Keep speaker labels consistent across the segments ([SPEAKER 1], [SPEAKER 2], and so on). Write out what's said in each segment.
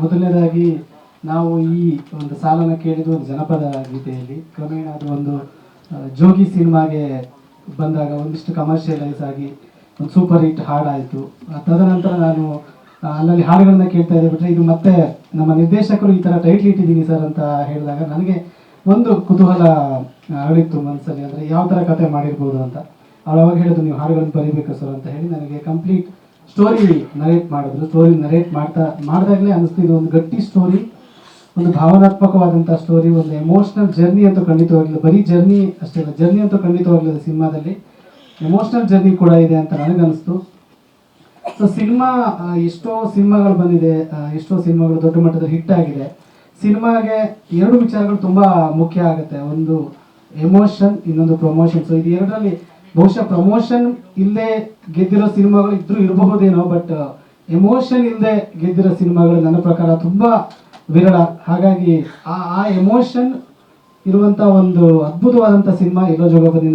[SPEAKER 1] ಮೊದಲನೇದಾಗಿ ನಾವು ಈ ಒಂದು ಸಾಲನ ಕೇಳಿದ್ದು ಒಂದು ಜನಪದ ಗೀತೆಯಲ್ಲಿ. ಕ್ರಮೇಣ ಅದು ಒಂದು ಜೋಗಿ ಸಿನಿಮಾಗೆ ಬಂದಾಗ ಒಂದಿಷ್ಟು ಕಮರ್ಷಿಯಲೈಸ್ ಆಗಿ ಒಂದು ಸೂಪರ್ ಹಿಟ್ ಹಾಡಾಯಿತು. ತದನಂತರ ನಾನು ಅಲ್ಲಲ್ಲಿ ಹಾಡುಗಳನ್ನ ಕೇಳ್ತಾ ಇದ್ದೆ ಬಿಟ್ಟರೆ ಇದು ಮತ್ತೆ ನಮ್ಮ ನಿರ್ದೇಶಕರು ಈ ಥರ ಟೈಟ್ಲ್ ಇಟ್ಟಿದ್ದೀನಿ ಸರ್ ಅಂತ ಹೇಳಿದಾಗ ನನಗೆ ಒಂದು ಕುತೂಹಲ ಅಳಿತ್ತು ಮನಸ್ಸಲ್ಲಿ. ಅಂದರೆ ಯಾವ ಥರ ಕತೆ ಮಾಡಿರ್ಬೋದು ಅಂತ. ಅವ್ರು ಅವಾಗ ಹೇಳಿದ್ರು, ನೀವು ಹಾಡುಗಳನ್ನು ಬರೀಬೇಕು ಸರ್ ಅಂತ ಹೇಳಿ ನನಗೆ ಕಂಪ್ಲೀಟ್ ಸ್ಟೋರಿ ನರೇಟ್ ಮಾಡಿದ್ರು. ಸ್ಟೋರಿ ನರೇಟ್ ಮಾಡ್ತಾ ಮಾಡಿದಾಗಲೇ ಅನಿಸ್ತು ಇದು ಒಂದು ಗಟ್ಟಿ ಸ್ಟೋರಿ ಒಂದು ಭಾವನಾತ್ಮಕವಾದಂಥ ಸ್ಟೋರಿ ಒಂದು ಎಮೋಷ್ನಲ್ ಜರ್ನಿ ಅಂತೂ ಖಂಡಿತವಾಗಿಲ್ಲ ಬರೀ ಜರ್ನಿ ಅಷ್ಟೇ ಅಲ್ಲ ಜರ್ನಿ ಅಂತೂ ಖಂಡಿತವಾಗಿಲ್ಲ ಸಿನಿಮಾದಲ್ಲಿ. ಎಮೋಷ್ನಲ್ ಜರ್ನಿ ಕೂಡ ಇದೆ ಅಂತ ನನಗನ್ನಿಸ್ತು. ಸೊ ಸಿನಿಮಾ ಎಷ್ಟೋ ಸಿನಿಮಾಗಳು ಬಂದಿದೆ ಎಷ್ಟೋ ಸಿನಿಮಾಗಳು ದೊಡ್ಡ ಮಟ್ಟದ ಹಿಟ್ ಆಗಿದೆ. ಸಿನಿಮಾಗೆ ಎರಡು ವಿಚಾರಗಳು ತುಂಬ ಮುಖ್ಯ ಆಗುತ್ತೆ. ಒಂದು ಎಮೋಷನ್ ಇನ್ನೊಂದು ಪ್ರಮೋಷನ್ ಸೊ ಇದು ಎರಡರಲ್ಲಿ ಬಹುಶಃ ಪ್ರಮೋಷನ್ ಇಲ್ಲದೆ ಗೆದ್ದಿರೋ ಸಿನಿಮಾಗಳು ಇದ್ರೂ ಇರಬಹುದೇನೋ ಬಟ್ ಎಮೋಷನ್ ಇಲ್ಲದೆ ಗೆದ್ದಿರೋ ಸಿನಿಮಾಗಳು ನನ್ನ ಪ್ರಕಾರ ತುಂಬಾ ವಿರಳ. ಹಾಗಾಗಿ ಆ ಆ ಎಮೋಷನ್ ಇರುವಂತ ಒಂದು ಅದ್ಭುತವಾದಂಥ ಸಿನಿಮಾ ಎಲ್ಲೋ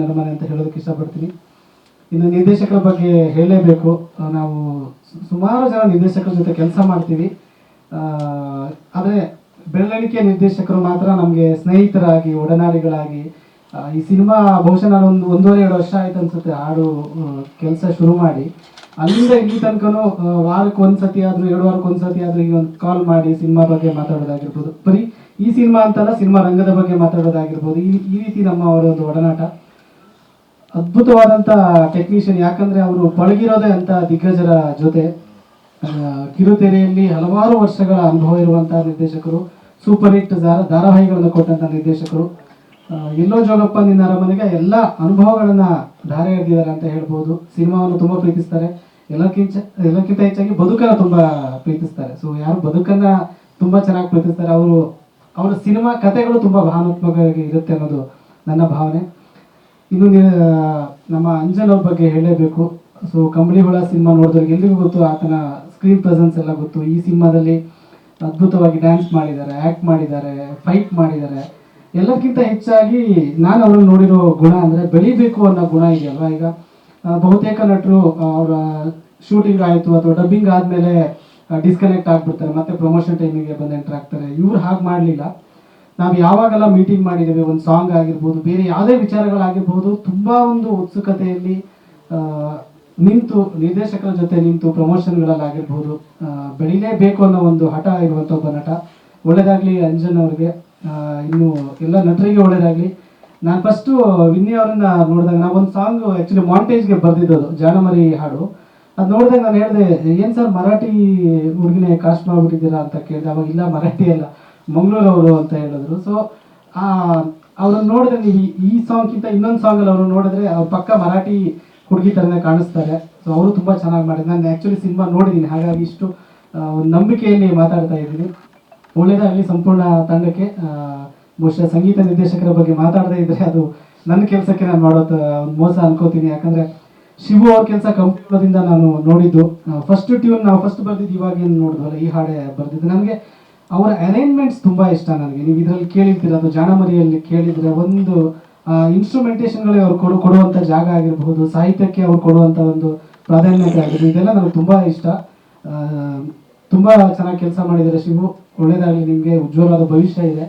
[SPEAKER 1] ನನ್ನ ಮನೆ ಅಂತ ಹೇಳೋದಕ್ಕೆ ಇಷ್ಟಪಡ್ತೀನಿ. ಇನ್ನು ನಿರ್ದೇಶಕರ ಬಗ್ಗೆ ಹೇಳಲೇಬೇಕು. ನಾವು ಸುಮಾರು ಜನ ನಿರ್ದೇಶಕರ ಜೊತೆ ಕೆಲಸ ಮಾಡ್ತೀವಿ. ಆದರೆ ಬೆಳ್ಳಣಿಕೆ ನಿರ್ದೇಶಕರು ಮಾತ್ರ ನಮಗೆ ಸ್ನೇಹಿತರಾಗಿ, ಒಡನಾಡಿಗಳಾಗಿ ಈ ಸಿನಿಮಾ ಬಹುಶಃ ನಾನು ಒಂದು ಒಂದೂವರೆ, ಎರಡು ವರ್ಷ ಆಯ್ತು ಅನ್ಸುತ್ತೆ ಹಾಡು ಕೆಲಸ ಶುರು ಮಾಡಿ. ಅಲ್ಲಿಂದ ಇಲ್ಲಿ ತನಕನೂ ವಾರಕ್ಕೆ ಒಂದ್ಸತಿ ಆದ್ರೂ, ಎರಡು ವಾರಕ್ಕೆ ಒಂದ್ಸತಿ ಆದ್ರೂ ಈಗ ಒಂದು ಕಾಲ್ ಮಾಡಿ ಸಿನಿಮಾ ಬಗ್ಗೆ ಮಾತಾಡೋದಾಗಿರ್ಬೋದು. ಬರೀ ಈ ಸಿನಿಮಾ ಅಂತಲ್ಲ, ಸಿನಿಮಾ ರಂಗದ ಬಗ್ಗೆ ಮಾತಾಡೋದಾಗಿರ್ಬೋದು. ಈ ಈ ರೀತಿ ನಮ್ಮ ಅವರ ಒಂದು ಒಡನಾಟ. ಅದ್ಭುತವಾದಂತ ಟೆಕ್ನಿಷಿಯನ್ ಯಾಕಂದ್ರೆ ಅವರು ಪಳಗಿರೋದೇ ಅಂತ ದಿಗ್ಗಜರ ಜೊತೆ. ಕಿರುತೆರೆಯಲ್ಲಿ ಹಲವಾರು ವರ್ಷಗಳ ಅನುಭವ ಇರುವಂತಹ ನಿರ್ದೇಶಕರು. ಸೂಪರ್ ಹಿಟ್ ಧಾರ ಧಾರಾವಾಹಿಗಳನ್ನು ಕೊಟ್ಟಂತ ನಿರ್ದೇಶಕರು. ಎಲ್ಲೋ ಜೋಗಪ್ಪ ನಿನ್ನ ಅರಮನೆಗೆ ಎಲ್ಲ ಅನುಭವಗಳನ್ನ ಧಾರೆ ಎರೆದಿದ್ದಾರೆ ಅಂತ ಹೇಳ್ಬೋದು. ಸಿನಿಮಾವನ್ನು ತುಂಬಾ ಪ್ರೀತಿಸ್ತಾರೆ. ಎಲ್ಲಕ್ಕಿಂತ ಎಲ್ಲಕ್ಕಿಂತ ಹೆಚ್ಚಾಗಿ ಬದುಕನ್ನ ತುಂಬಾ ಪ್ರೀತಿಸ್ತಾರೆ. ಸೊ ಯಾರು ಬದುಕನ್ನ ತುಂಬಾ ಚೆನ್ನಾಗಿ ಪ್ರೀತಿಸ್ತಾರೆ, ಅವರು, ಅವರ ಸಿನಿಮಾ ಕಥೆಗಳು ತುಂಬಾ ಭಾವನಾತ್ಮಕವಾಗಿ ಇರುತ್ತೆ ಅನ್ನೋದು ನನ್ನ ಭಾವನೆ. ಇನ್ನು ನಮ್ಮ ಅಂಜನ್ ಅವ್ರ ಬಗ್ಗೆ ಹೇಳಲೇಬೇಕು ಸೊ ಕಂಬಳಿ ಹುಳ ಸಿನಿಮಾ ನೋಡಿದವ್ರಿಗೆ ಎಲ್ರಿಗೂ ಗೊತ್ತು, ಆತನ ಸ್ಕ್ರೀನ್ ಪ್ರೆಸೆನ್ಸ್ ಎಲ್ಲ ಗೊತ್ತು. ಈ ಸಿನಿಮಾದಲ್ಲಿ ಅದ್ಭುತವಾಗಿ ಡ್ಯಾನ್ಸ್ ಮಾಡಿದ್ದಾರೆ ಆ್ಯಕ್ಟ್ ಮಾಡಿದ್ದಾರೆ ಫೈಟ್ ಮಾಡಿದ್ದಾರೆ. ಎಲ್ಲಕ್ಕಿಂತ ಹೆಚ್ಚಾಗಿ ನಾನು ಅವ್ರನ್ನ ನೋಡಿರೋ ಗುಣ ಅಂದರೆ ಬೆಳಿಬೇಕು ಅನ್ನೋ ಗುಣ ಇದೆಯಲ್ಲ ಈಗ ಬಹುತೇಕ ನಟರು ಅವರ ಶೂಟಿಂಗ್ ಆಯಿತು ಅಥವಾ ಡಬ್ಬಿಂಗ್ ಆದಮೇಲೆ ಡಿಸ್ಕನೆಕ್ಟ್ ಆಗ್ಬಿಡ್ತಾರೆ, ಮತ್ತೆ ಪ್ರಮೋಷನ್ ಟೈಮಿಗೆ ಬಂದು ಎಂಟರ್ ಆಗ್ತಾರೆ. ಇವ್ರು ಹಾಗೆ ಮಾಡಲಿಲ್ಲ. ನಾವು ಯಾವಾಗೆಲ್ಲ ಮೀಟಿಂಗ್ ಮಾಡಿದ್ದೇವೆ, ಒಂದು ಸಾಂಗ್ ಆಗಿರ್ಬೋದು, ಬೇರೆ ಯಾವುದೇ ವಿಚಾರಗಳಾಗಿರ್ಬೋದು, ತುಂಬ ಒಂದು ಉತ್ಸುಕತೆಯಲ್ಲಿ ನಿಂತು, ನಿರ್ದೇಶಕರ ಜೊತೆ ನಿಂತು ಪ್ರಮೋಷನ್ಗಳಲ್ಲಾಗಿರ್ಬೋದು ಬೆಳಿಲೇಬೇಕು ಅನ್ನೋ ಒಂದು ಹಠ ಇರುವಂಥ ಒಬ್ಬ ನಟ. ಒಳ್ಳೆಯದಾಗಲಿ ಅಂಜನ್ ಅವ್ರಿಗೆ. ಇನ್ನು ಎಲ್ಲ ನಟರಿಗೆ ಒಳ್ಳೇದಾಗ್ಲಿ. ನಾನು ಫಸ್ಟು ವಿನ್ನಿ ಅವರನ್ನ ನೋಡಿದಾಗ ನಾವು ಒಂದು ಸಾಂಗ್ ಆ್ಯಕ್ಚುಲಿ ಮಾಂಟೇಜ್ಗೆ ಬರೆದಿದ್ದದು ಜಾನಮರಿ ಹಾಡು. ಅದು ನೋಡಿದಾಗ ನಾನು ಹೇಳಿದೆ, ಏನು ಸರ್ ಮರಾಠಿ ಹುಡುಗಿನೇ ಕಾಸ್ಟ್ ಮಾಡಿಬಿಟ್ಟಿದ್ದೀರಾ ಅಂತ ಕೇಳಿದೆ. ಅವಾಗ ಇಲ್ಲ, ಮರಾಠಿ ಅಲ್ಲ ಮಂಗಳೂರವರು ಅಂತ ಹೇಳಿದ್ರು. ಸೊ ಅವ್ರನ್ನ ನೋಡಿದ್ರೆ ನೀವು ಈ- ಸಾಂಗ್ಗಿಂತ ಇನ್ನೊಂದು ಸಾಂಗಲ್ಲಿ ಅವರು ನೋಡಿದ್ರೆ ಅವ್ರ ಪಕ್ಕ ಮರಾಠಿ ಹುಡುಗಿ ಥರನೇ ಕಾಣಿಸ್ತಾರೆ. ಸೊ ಅವರು ತುಂಬ ಚೆನ್ನಾಗಿ ಮಾಡಿದ್ರು ನಾನು ಆ್ಯಕ್ಚುಲಿ ಸಿನಿಮಾ ನೋಡಿದ್ದೀನಿ ಹಾಗಾಗಿ ಇಷ್ಟು ಒಂದು ನಂಬಿಕೆಯಲ್ಲಿ ಮಾತಾಡ್ತಾ ಇದ್ದೀನಿ. ಒಳ್ಳೇದಾಗಲಿ ಸಂಪೂರ್ಣ ತಂಡಕ್ಕೆ. ಬಹುಶಃ ಸಂಗೀತ ನಿರ್ದೇಶಕರ ಬಗ್ಗೆ ಮಾತಾಡದೇ ಇದ್ರೆ ಅದು ನನ್ನ ಕೆಲಸಕ್ಕೆ ನಾನು ಮಾಡೋ ಒಂದು ಮೋಸ ಅನ್ಕೋತೀನಿ. ಯಾಕಂದ್ರೆ ಶಿವು ಅವ್ರ ಕೆಲಸ ಕಂಪದಿಂದ ನಾನು ನೋಡಿದ್ದು. ಫಸ್ಟ್ ಟ್ಯೂನ್ ನಾವು ಫಸ್ಟ್ ಬರ್ದಿದ್ದು ಇವಾಗ ಏನು ನೋಡಿದ್ವಲ್ಲ ಈ ಹಾಡೆ ಬರ್ದಿದ್ದು. ನನಗೆ ಅವರ ಅರೇಂಜ್ಮೆಂಟ್ಸ್ ತುಂಬ ಇಷ್ಟ ನನಗೆ. ನೀವು ಇದರಲ್ಲಿ ಕೇಳಿರ್ತೀರ, ಅದು ಜಾಣಮರಿಯಲ್ಲಿ ಕೇಳಿದ್ರೆ ಒಂದು ಇನ್ಸ್ಟ್ರೂಮೆಂಟೇಷನ್ಗಳೇ ಅವ್ರು ಕೊಡು, ಕೊಡುವಂಥ ಜಾಗ ಆಗಿರಬಹುದು, ಸಾಹಿತ್ಯಕ್ಕೆ ಅವ್ರು ಕೊಡುವಂಥ ಒಂದು ಪ್ರಾಧಾನ್ಯತೆ ಆಗಿರ್ಬೋದು, ಇದೆಲ್ಲ ನನಗೆ ತುಂಬಾ ಇಷ್ಟ. ತುಂಬಾ ಚೆನ್ನಾಗಿ ಕೆಲಸ ಮಾಡಿದ್ದಾರೆ ಶಿವು. ಒಳ್ಳೇದಾಗಲಿ ನಿಮಗೆ ಉಜ್ವಲವಾದ ಭವಿಷ್ಯ ಇದೆ.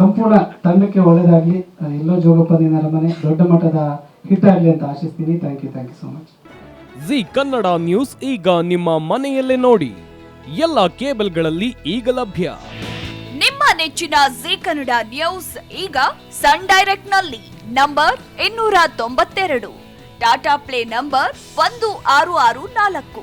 [SPEAKER 1] ಸಂಪೂರ್ಣ ತಂಡಕ್ಕೆ ಒಳ್ಳೇದಾಗಲಿ. ಎಲ್ಲೋ ಜೋಗಪ್ಪ ನಿನ್ನ ಅರಮನೆ ದೊಡ್ಡ ಮಟ್ಟದ ಹಿಟ್ ಆಗಲಿ ಅಂತ ಆಶಿಸ್ತೀನಿ. Thank you thank you so much
[SPEAKER 2] Zee Kannada news ಈಗ ನಿಮ್ಮ ಮನೆಯಲ್ಲೇ ನೋಡಿ. ಎಲ್ಲ ಕೇಬಲ್ಗಳಲ್ಲಿ ಈಗ ಲಭ್ಯ.
[SPEAKER 3] ನಿಮ್ಮ ನೆಚ್ಚಿನ ಜಿ ಕನ್ನಡ ನ್ಯೂಸ್ ಈಗ ಸನ್ ಡೈರೆಕ್ಟ್ನಲ್ಲಿ ನಂಬರ್ ಇನ್ನೂರ ತೊಂಬತ್ತೆರಡು. ಟಾಟಾ ಪ್ಲೇ ನಂಬರ್ ಒಂದು ಆರು ಆರು ನಾಲ್ಕು.